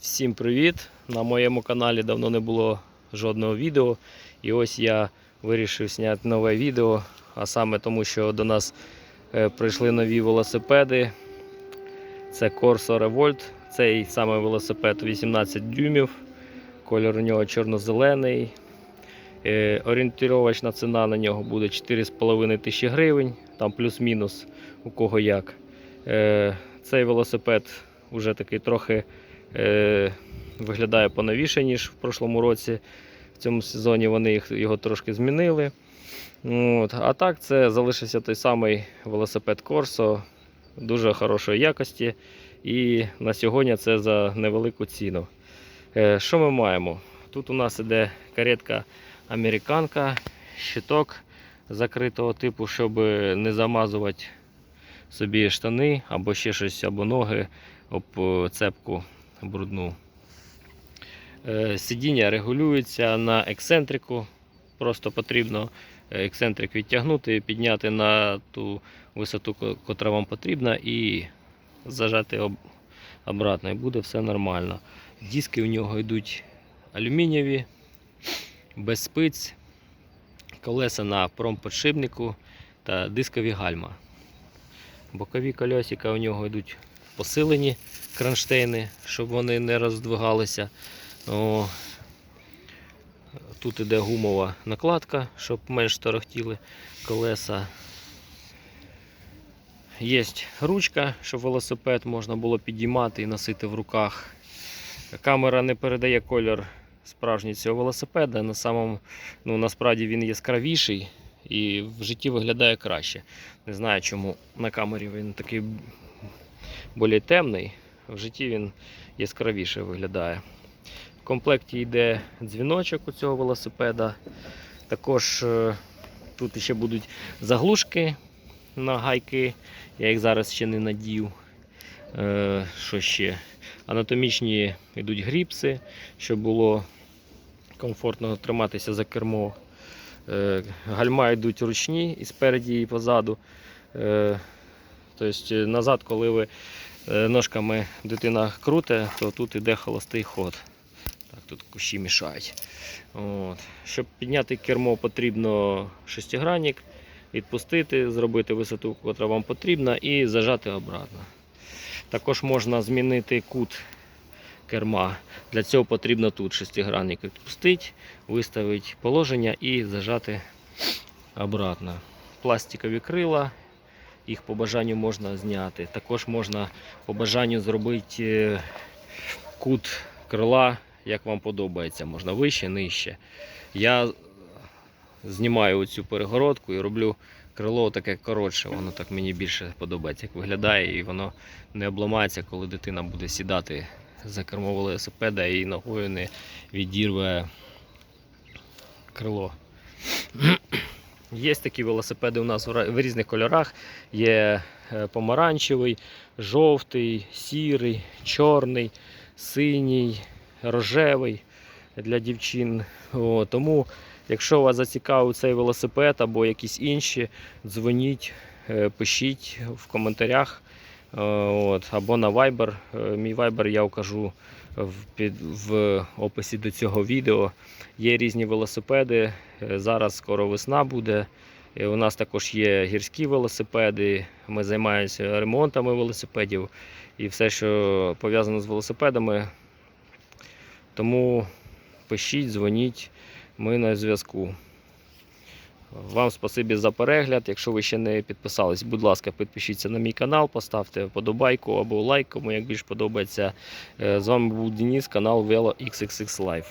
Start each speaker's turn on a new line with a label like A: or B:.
A: Всім привіт! На моєму каналі давно не було жодного відео. І ось я вирішив зняти нове відео, а саме тому, що до нас е, прийшли нові велосипеди. Це Corso Revolt. Цей саме велосипед 18 дюймів. Кольор у нього чорно-зелений. Е, Орієнтировочна ціна на нього буде 4,5 тисячі гривень, там плюс-мінус у кого як. Е, Цей велосипед вже такий трохи виглядає поновіше, ніж в прошлому році. В цьому сезоні вони його трошки змінили. От. А так це залишився той самий велосипед Corso дуже хорошої якості. І на сьогодні це за невелику ціну. Е, Що ми маємо? Тут у нас іде каретка американка, щиток закритого типу, щоб не замазувати собі штани або ще щось, або ноги об е, цепку брудну. Е, Сидіння регулюється на ексцентрику. Просто потрібно е, ексцентрик відтягнути, підняти на ту висоту, котра вам потрібна, і зажати об... обратно, і буде все нормально. Диски у нього йдуть алюмінієві, без спиць, колеса на промподшипнику та дискові гальма. Бокові колесика у нього йдуть посилені кронштейни, щоб вони не роздвигалися. О, тут іде гумова накладка, щоб менш торохтіли колеса. Є ручка, щоб велосипед можна було підіймати і носити в руках. Камера не передає кольор справжній цього велосипеда. На самому, ну, насправді він яскравіший і в житті виглядає краще. Не знаю, чому на камері він такий більш темний, в житті він яскравіше виглядає. В комплекті йде дзвіночок у цього велосипеда. Також е, тут ще будуть заглушки на гайки. Я їх зараз ще не надів. Е, Що ще? Анатомічні йдуть гріпси, щоб було комфортно триматися за кермо. Е, Гальма йдуть ручні і спереді, і позаду. Е, Тобто назад, коли ви е, ножками дитина круте, то тут іде холостий ход. Так, тут кущі мішають. От. Щоб підняти кермо, потрібно шестигранник, відпустити, зробити висоту, яка вам потрібна, і зажати обратно. Також можна змінити кут керма. Для цього потрібно тут шестигранник відпустити, виставити положення і зажати обратно. Пластикові крила, їх по бажанню можна зняти. Також можна по бажанню зробити е, кут крила, як вам подобається. Можна вище, нижче. Я знімаю цю перегородку і роблю крило таке коротше, воно так мені більше подобається, як виглядає, і воно не обламається, коли дитина буде сідати за кермо велосипеда і ногою не відірве крило. Є такі велосипеди у нас в різних кольорах. Є е, помаранчевий, жовтий, сірий, чорний, синій, рожевий для дівчин. О, тому, якщо вас зацікавив цей велосипед або якісь інші, дзвоніть, е, пишіть в коментарях. Е, От, або на Viber. Мій Viber я вкажу в, під, в описі до цього відео. Є різні велосипеди. Е, Зараз скоро весна буде. Е, У нас також є гірські велосипеди. Ми займаємося ремонтами велосипедів і все, що пов'язано з велосипедами. Тому пишіть, дзвоніть, ми на зв'язку. Вам спасибі за перегляд. Якщо ви ще не підписались, будь ласка, підпишіться на мій канал, поставте вподобайку або лайк, кому як більш подобається. Е, З вами був Денис, канал Velo XXX Live.